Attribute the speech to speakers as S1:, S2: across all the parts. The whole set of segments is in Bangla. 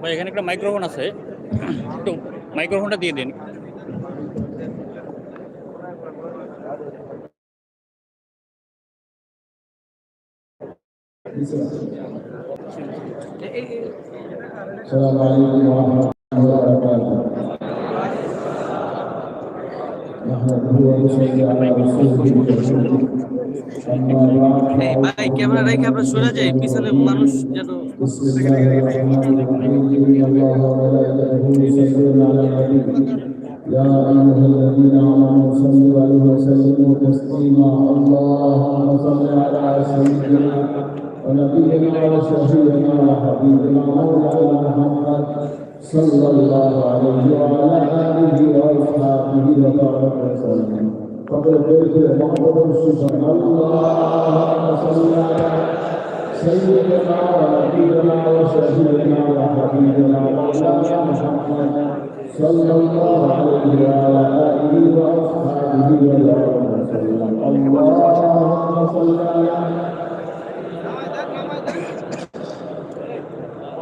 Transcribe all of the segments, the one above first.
S1: ভাই এখানে একটা মাইক্রোফোন আছে একটু মাইক্রোফোনটা দিয়ে দিন
S2: السلام عليكم ورحمة الله
S3: ভাই ক্যামেরা রেখে আমরা সরে যাই পিছনে মানুষ যেন
S2: بسم الله الرحمن الرحيم إن الله وملائكته يصلون على النبي يا أيها الذين آمنوا صلوا عليه وسلموا تسليما اللهم صل على سيدنا ونبينا وشفيعنا وحبيبنا مولانا محمد صلى الله عليه وعلى آله وأصحابه وبارك وسلم. فقد قلت محمد رسول اللهم صل على سيدنا ونبينا وشفيعنا وحبيبنا مولانا محمد صلى الله عليه وعلى آله وأصحابه وبارك وسلم. اللهم صل على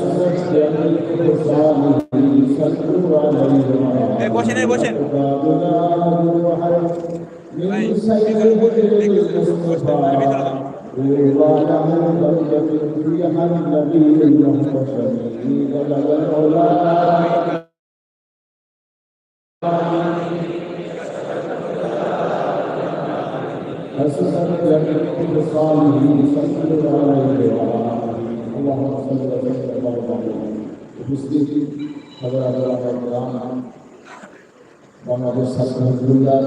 S2: المحتشم بلغ العلا حسنت جميع خصاله صلوا عليه وعلى اللهم صل وسلم وبارك عليه উপস্থিত বাংলাদেশ ছাত্র হিন্দুরা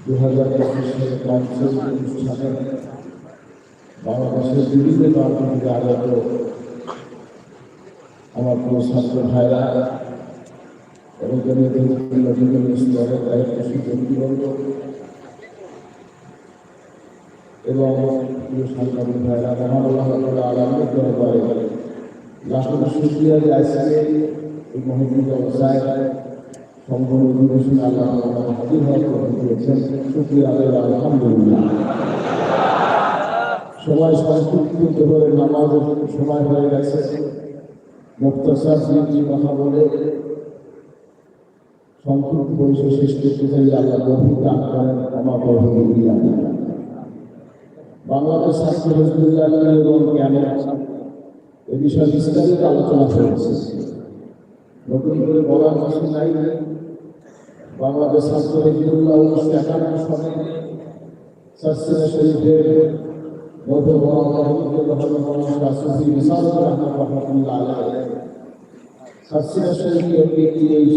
S2: দু হাজার পঁচিশের পঞ্চম অনুষ্ঠানে বাংলাদেশের বিভিন্ন প্রান্ত থেকে আগত আমার প্রিয় ছাত্র ভাইরা এবং বিভিন্ন স্তরের দায়িত্বশীল ব্যক্তিবর্গ এবং প্রিয় সাংবাদিক ভাইরা মহান আল্লাহ আলমের দরবারে লাখো শুক্রিয়া যে আজকে এই মহব্বত অবস্থায় সম্পূর্ণ অধিবেশন আল্লাহ হাজির হওয়ার কথা দিয়েছেন শুক্রিয়া আল্লাহ আলহামদুলিল্লাহ। সময় পরিচয় শেষ করতে চাই আল্লাহ করবেন বাংলাদেশ ছাত্র হিজবুল্লাহ এবং কেন এ বিষয়ে বিস্তারিত আলোচনা চলছে। নতুন করে বলার কিছু নাই। বাংলাদেশ ছাত্র হিজবুল্লাহ উনিশশো একান্ন সালে সাসিনা শরীফের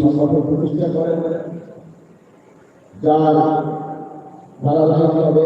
S2: সংগঠন প্রতিষ্ঠা করেন। যার ধারাবাহিকভাবে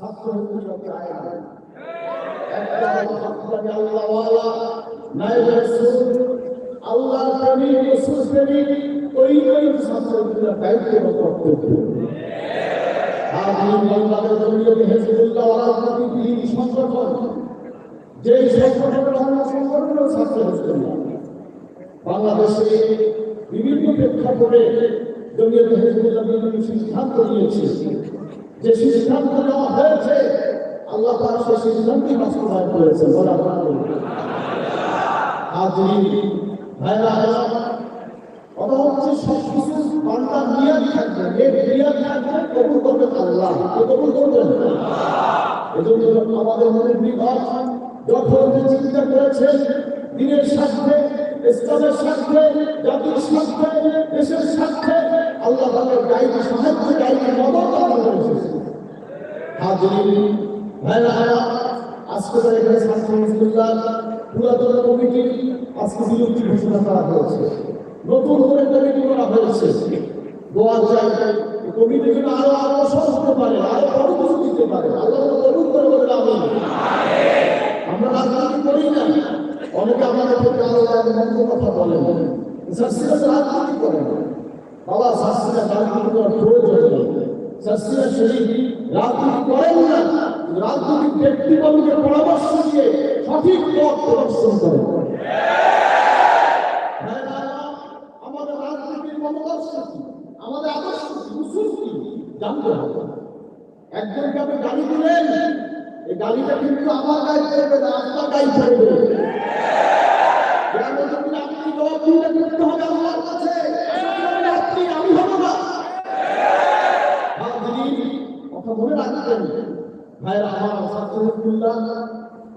S2: ছাত্র হিসেবে না একটা ছাত্রকে আল্লাহওয়ালা নাইব রাসূল আল্লাহর প্রেমিক রাসূল প্রেমিক ওই ওই ছাত্রদের দায়িত্ব এবং কর্তব্য আদিন বাংলাদেশ জমিয়তে হেজবুল্লাহ রাজনৈতিক দিন সংগঠন যে সংগঠনের অন্য ছাত্র হিসেবুল্লাহ বাংলাদেশে বিভিন্ন প্রেক্ষাপটে জমিয়তে হেজবুল্লাহ সিদ্ধান্ত নিয়েছে। যে সিদ্ধান্ত নেওয়া হয়েছে, আল্লাহ তার সেই সিদ্ধান্তই বাস্তবায়ন করেছে আজ হচ্ছে আল্লাহ চিন্তা দিনের দেশের স্বার্থে, আল্লাহ গাইড সাহায্য গাইড মদত আমরা এসেছি হাজির ভাইরা আজকে তো করা করে করা করে রাজনীতি করি না। অনেকে আমাদের কথা বলেন। রাজনীতি করেন বাবা শাস্ত্রীরা রাজনীতি করার প্রয়োজন না। রাজনৈতিক ব্যক্তিবর্গকে পরামর্শ সঠিক পথ প্রদর্শন করে আমাদের রাজনীতির কি? আমাদের আদর্শ? উসুল কি? জানতে হবে একজনকে আপনি গালি দিলেন, এই গালিটা কিন্তু আমার গায়ে পড়বে না, আপনার গায়ে পড়বে গ্রামে যখন আপনি জবাবদিহিতা করতে হবে আল্লাহর কাছে সেখানে আপনি আমি হব না হাজিরিন, কথা মনে রাখবেন ভাইরা আমার ছাত্র হেফতুল্লাহ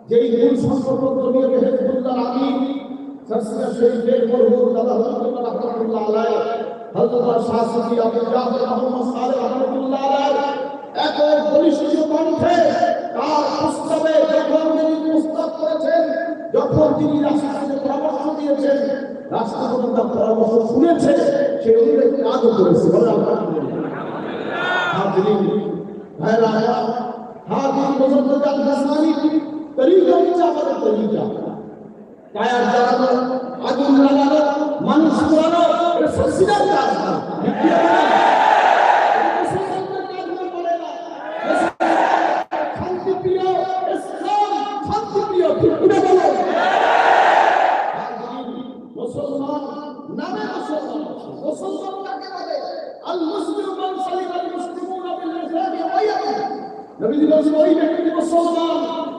S2: যেই মূল সম্পর্ক জমিয়ে হেফতুল্লাহ আমি সরসিয়া শরীফের মরহুম দাদা হজরত রহমতুল্লাহ আলাই হজরত শাহ সুফি আব্দুল জাফর মোহাম্মদ সালেহ রহমতুল্লাহ আলাই এক বলিষ্ঠ কণ্ঠে তার প্রস্তাবে যখন তিনি প্রস্তাব করেছেন, যখন তিনি রাষ্ট্রপতিকে রাষ্ট্রপতি কায়ার জ্বালানো আগুন লাগানো মানুষ পোড়ানো এটা সসিদার কাজ না ঠিক কি না? এটা মুসলমানদের কাজ হতে পারে না। শান্তিপ্রিয় ইসলাম শান্তিপ্রিয় ঠিক কি না বলো? হাজির মুসলমান নামে মুসলমান আছে। মুসলমান কাকে বলে আল মুসলিম মান সালিম আল মুসলিমুনা বিল লিসানি ওয়া ইয়াদি নবীজি বলেছেন ওই ব্যক্তি মুসলমান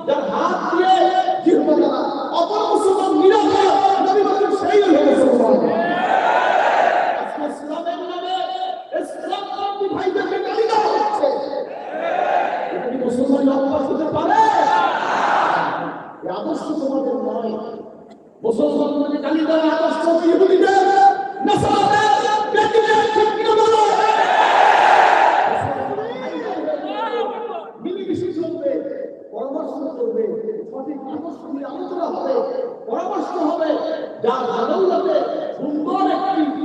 S2: যার হাত দিয়ে জিহ্বা দ্বারা অপর মুসলমান নিরাপদ নবী বলেছেন সেই হলো মুসলমান আজকে ইসলামের নামে ইসলাম পন্থী ভাইদেরকে গালি দেওয়া হচ্ছে এটা কি মুসলমান অভ্যাস হতে পারে এই আদর্শ তোমাদের নয় মুসলমানদেরকে গালি দেওয়া আদর্শ ইহুদিদের নাসারাদের বেদিনের ঠিক কিনা বলো মিলেমিশে চলবে পরামর্শ করবে সঠিক আদর্শ নিয়ে আলোচনা হবে পরামর্শ হবে যার আদালতে সুন্দর একটি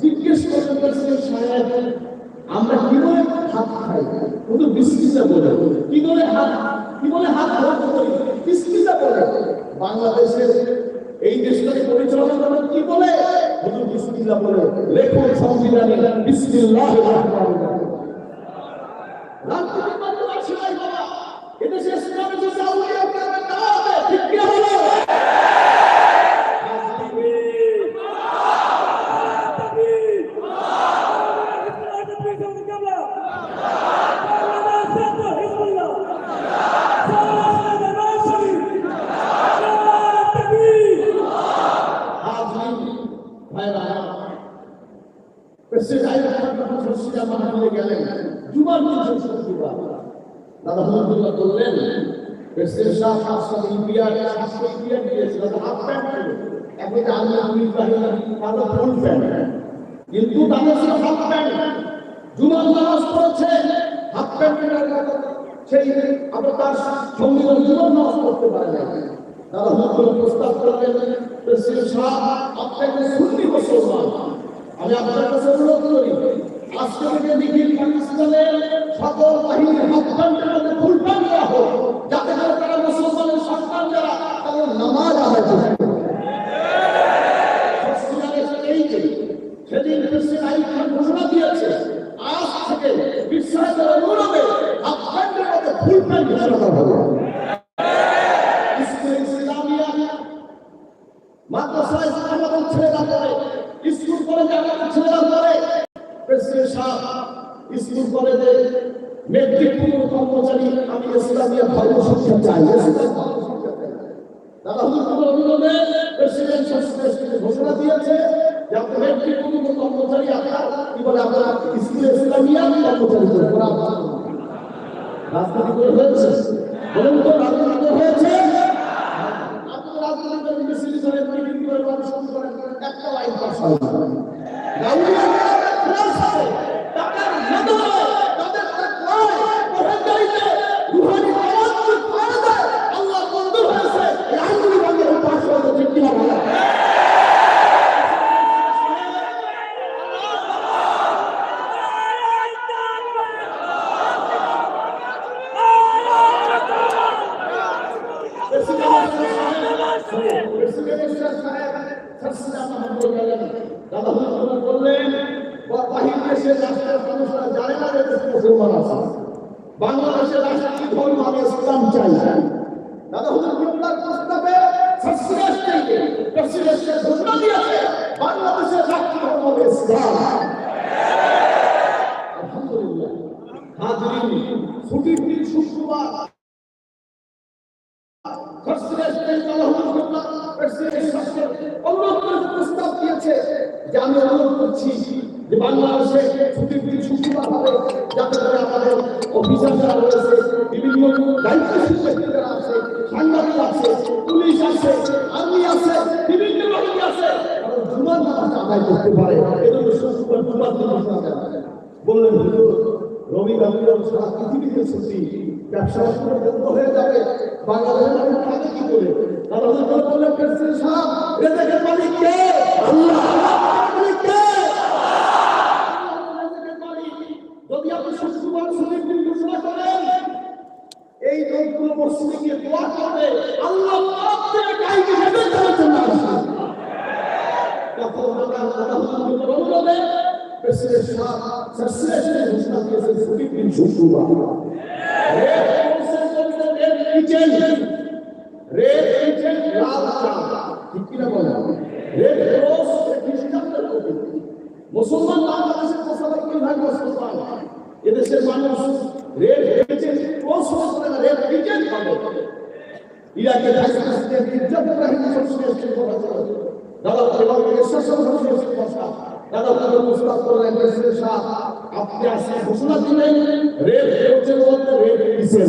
S2: জিজ্ঞেস করলেন আমরা কি বলে হাত খাই? কিন্তু বিসমিল্লাহ বলে কি বলে হাত, কি বলে হাত ধরতে করি? বিসমিল্লাহ বলে। বাংলাদেশের এই দেশটাকে পরিচালনা করেন কি বলে? হুজুর বিসমিল্লাহ বলে লেখুন সংবিধানে বিসমিল্লাহির রহমানির রহিম রাজনীতির মাধ্যমে আসে নাই বাবা এদেশে ইসলামের যে আউলিয়া কেরামের দাওয়া হবে ঠিক কি হলো হাজির ভাইরা প্রেসিডেন্ট আইয়ুব খান যখন শশীরা মাহমুদে গেলেন জুমার দিন শশীবার দাদা রহমতুল্লাহ বললেন হাসান ইন্ডিয়ার শাসক ইন্ডিয়া দিয়েছিল হাফ প্যান্ট ছিল এখন আল্লাহ ইব্রাহিম তারা ফুল প্যান্ট কিন্তু তাদের ছিল হাফ প্যান্ট জুমার নামাজ পড়ছে হাফ প্যান্টের সেই আবার তার সংবিধান জুমার নামাজ পড়তে পারে না তারা হুকুম প্রস্তাব করলেন প্রেসিডেন্ট আমি পাকিস্তানের সকল বাহিনী হাফগানদের মধ্যে ফুলপান দেওয়া হোক যাতে করে তারা মুসলমানের সন্তান যারা তাদের নামাজ আদায় করতে পারে। আমাদের ছেলেরা পড়ে স্কুল কলেজে আমাদের ছেলেরা পড়ে প্রেসিডেন্ট সাহেব, স্কুল কলেজে মেট্রিক পূর্ণ কর্মচারী, আমি ইসলামিয়া ধর্ম শিক্ষা চাই। দাদা হুজুর প্রেসিডেন্ট ঘোষণা দিয়েছে যে আপনি কর্মচারী, আপনার কি তো, রাজনীতি হয়েছে? আপনি তাআলা মিটিং করে মানুষ করেন একটা লাইন পাস হয় না গাউলিয়া ফ্রান্স আছে তাদের মাধ্যমে তাদের তাকওয়ায় পরহেজগারিতে রুহানি তাওয়াজ্জুহ করে দেয় আল্লাহ বন্ধু হয়েছে এই আইনগুলি বাংলার পাশ হয়েছে ঠিক কিনা বলা দাদা হুজুর বললেন বাহির দেশের রাষ্ট্রের মানুষরা জানে না যে দেশে মুসলমান আছে বাংলাদেশের রাষ্ট্রীয় ধর্ম আমি ইসলাম চাই দাদা হুজুর বিপ্লব প্রস্তাবে সর্বশ্রেষ্ঠ থেকে প্রেসিডেন্টের ঘোষণা দিয়েছে বাংলাদেশের রাষ্ট্রীয় ধর্ম হলো ইসলাম আলহামদুলিল্লাহ হাজরিন ছুটির দিন শুক্রবার প্রস্তাব দিয়েছে যে আমি অনুরোধ করছি যে বাংলাদেশে ছুটির দিন শুক্রবার হবে যাতে করে আমাদের অফিসার যারা রয়েছে বিভিন্ন দায়িত্বশীল ব্যক্তি যারা আছে সাংবাদিক আছে রবি ব্যবসা বাণিজ্য বন্ধ হয়ে যাবে বাংলাদেশের মানুষ খাবে কি করে তারা হুজুর বললেন প্রেসিডেন্ট সাহেব রেজেকের মালিক কে আল্লাহ মালিক কে। যদি আপনি শুক্রবার দিন ঘোষণা করেন এই লোকগুলো মসজিদে গিয়ে দোয়া করবে আল্লাহ পাক থেকে কাইকে হেদায়েত দেওয়ার জন্য আসবে তখন আমরা কথা হুজুরের অনুরোধে প্রেসিডেন্ট সাহেব সর্বশ্রেষ্ঠ ঘোষণা দিয়েছেন দিন শুক্রবার রেড ক্রসের মধ্যে রেড কিচেন রেড কিচেন লাল চা ঠিক কিনা বলেন রেড ক্রস খ্রিস্টানদের প্রতীক মুসলমান বাংলাদেশের পঁচানব্বই ভাগ মুসলমান এদেশের মানুষ রেড কিচেন ক্রস করে না রেড কিচেন পাবে ইরাকে ভাইস প্রেসিডেন্ট ইজ্জত ইব্রাহিম সর্বশ্রেষ্ঠ কথা দাদা এবং ঈশ্বর সর্বশ্রেষ্ঠ কথা দাদা তাদের প্রস্তাব করলেন প্রেসিডেন্ট সাহেব আপনি আজকে ঘোষণা দিলেন রেড কোচের মধ্যে রেড কিচেন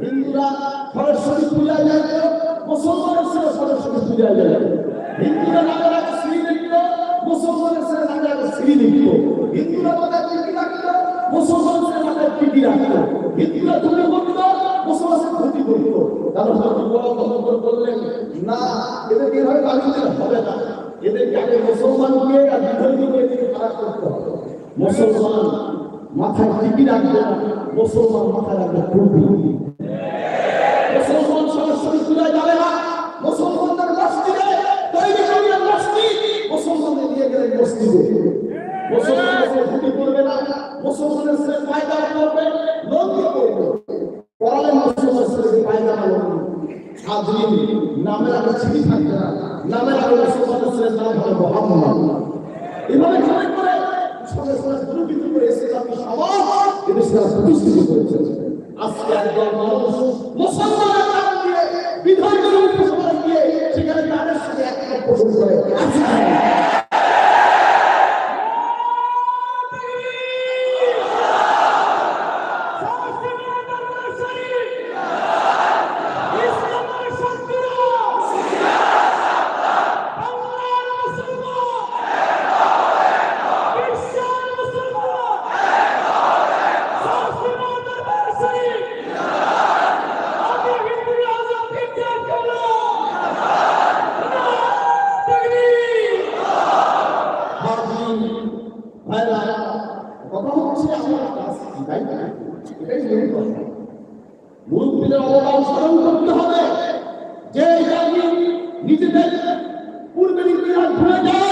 S2: হিন্দুরা সরস্বতী পূজায় যায় মুসলমানের ছেলে সরস্বতী পূজায় যায় হিন্দুরা নামে রাখে শ্রীলিঙ্গ মুসলমানের ছেলে নামে রাখে শ্রীলিঙ্গ হিন্দুরা মাথায় টিকি রাখত মুসলমানের ছেলে মাথায় টিকি রাখত। হিন্দুরা ধুলে করত মুসলমানের ক্ষতি করত তারা বড় বড় বললেন, না, এদেরকে এভাবে বাড়ি হবে না। এদেরকে আগে মুসলমানকে আর বিধর্মীকে খারাপ করতে হবে? মুসলমান মাথায় টিকি রাখবে না মুসলমান মাথায় রাখবে টুপি মানুষ মুসলমানের এখন ভাইরা কথা হচ্ছে আমার কাজ তাই
S4: না
S2: এটাই মূল কথা মুরব্বীদের অবদান স্মরণ করতে হবে যে জাতি নিজেদের পূর্বের ইতিহাস ভুলে যায়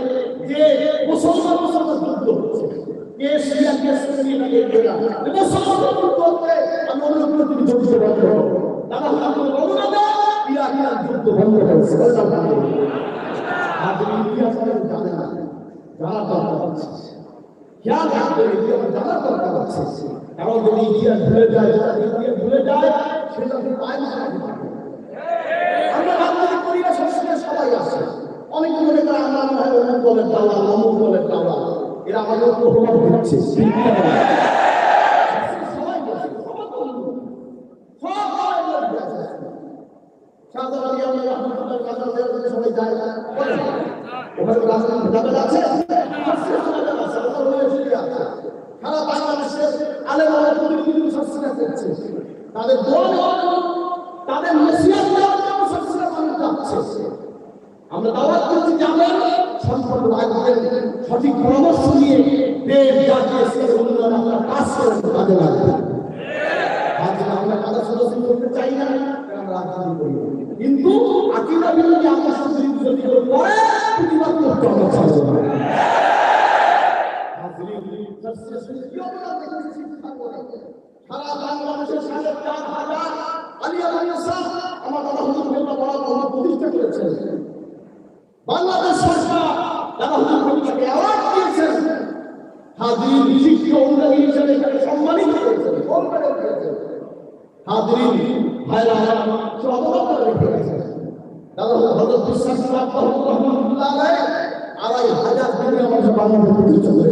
S2: খেয়াল রাখতে হবে ইতিহাস জানার দরকার আছে। কারণ যদি ইতিহাস ভুলে যায়, যারা ইতিহাস ভুলে যায়, সে তাদের পায় না আমরা বাঙালি পরিবেশ হিসেবে সবাই আছে। অনেক মনে করে আমরা আমরা অমুক দলের দাওয়া এরা আমাদের প্রভাব দিচ্ছে হাজার চার হাজার আলী আলাইসা আমার দাদা হুজুর ভেল্লা বড় বড় প্রতিষ্ঠা করেছেন। বাংলাদেশ সরকার দাদা হুজুর ভেল্লাকে অ্যাওয়ার্ড দিয়েছেন, হাজির বিশিষ্ট অনুদানী হিসেবে তাকে সম্মানিত আড়াই হাজার দিনে আমাদের বাংলাদেশ প্রতিষ্ঠা করে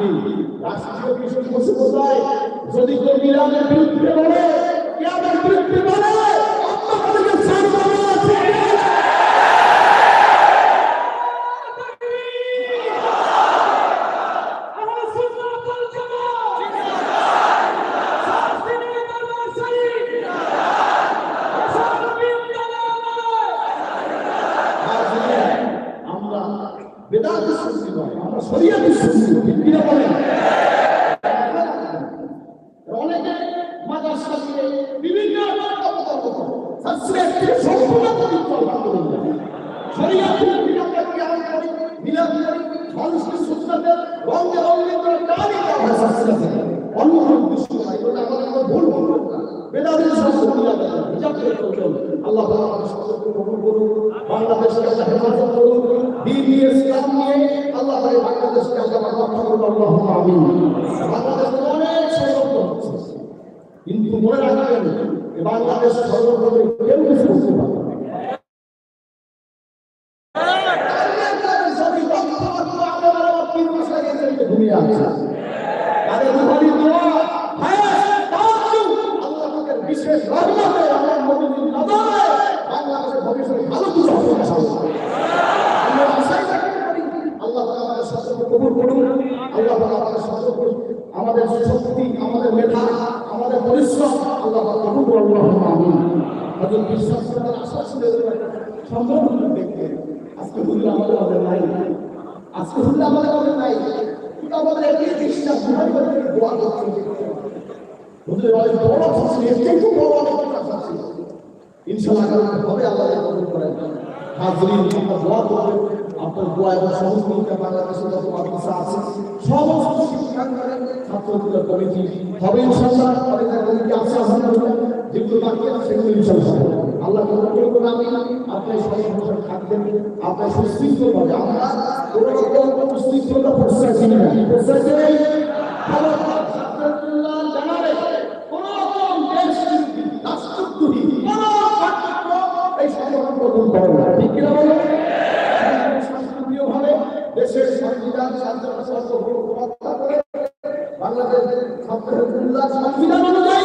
S2: কি রাষ্ট্রীয় কোথায় যদি কেউ বিরুদ্ধে বলে কিয়ামের বিরুদ্ধে বলে আপনাদেরকে ছাড়বো না ঠিক আছে? আর যদি আমরা বেদাতে শুনছি নয় আমরা শরিয়াতে শুনছি ঠিক কিনা বলেন অনেকে মাদ্রাসা দিয়ে বিভিন্ন অপকর্ম করে সাবস্ক্রাইব থেকে সম্পূর্ণ পবিত্র আলহামদুলিল্লাহ শরিয়াত থেকে আমরা কেমন করি মিলাদ করি মানুষকে রঙে রঙে করে গালি দেওয়া হয় অন্য কোনো নাই এটা আমাদের কোনো ভুল করে আল্লাহুম্মা আমিন। বাংলাদেশে অনেক কেউ কিছু করতে পারবে না। যদি রক্তমাত্র আমাদের আমার পীর মশাই এসে ঘুমিয়ে আছে তাদের দুহারি দোয়া হায়াত তাওয়াক্কুল আল্লাহ পাকের বিশেষ রহমতে আমার মুমিনের নজরে বাংলাদেশের ভবিষ্যতে ভালো কিছু হবে ইনশাআল্লাহ আমরা আশাই রাখতে পারি আল্লাহ তাআলা আমাদের সকলকে কবুল করুন আল্লাহ তাআলা আমাদের সকলকে আমাদের শক্তি আমাদের মেধা আমাদের পরিশ্রম আল্লাহ তাআলা কবুল করুন আল্লাহুম্মা আমিন হযরত বিশ্বাস করার আশা ছিল সম্ভব দেখতে আজকে হুজুর আমাদের মাঝে নাই আজকে হুজুর আমাদের মাঝে নাই কিন্তু আমাদের একটি চেষ্টা বুঝাই করে দোয়া করছে হুজুরের অনেক বড় শাস্তি এর করেন আপনার দোয়া আছে সমস্ত শিক্ষাঙ্গনে ছাত্রদের কমিটি হবে ইনশাআল্লাহ অনেক কমিটি আছে আলহামদুলিল্লাহ যেগুলো বাকি আছে সেগুলো ইনশাআল্লাহ আল্লাহ কবুল করুন আমি আপনি সর্বপ্রথম থাকবেন, আপনার সুশৃঙ্খলভাবে আমরা কোনো রকম সুশৃঙ্খলতা প্রশ্রয় দিই না। প্রশ্রয় ছাত্রুল্লাহ জানাবে কোন রকম দেশ বিরোধী রাষ্ট্রদ্রোহী কোন কার্যক্রম এই সংগঠন গ্রহণ করে না ঠিক কিনা বলো শান্তিপ্রিয় ভাবে দেশের সংবিধান স্বাধীনতা সার্বভৌম রক্ষা করে বাংলাদেশের ছাত্রুল্লাহ সংবিধান অনুযায়ী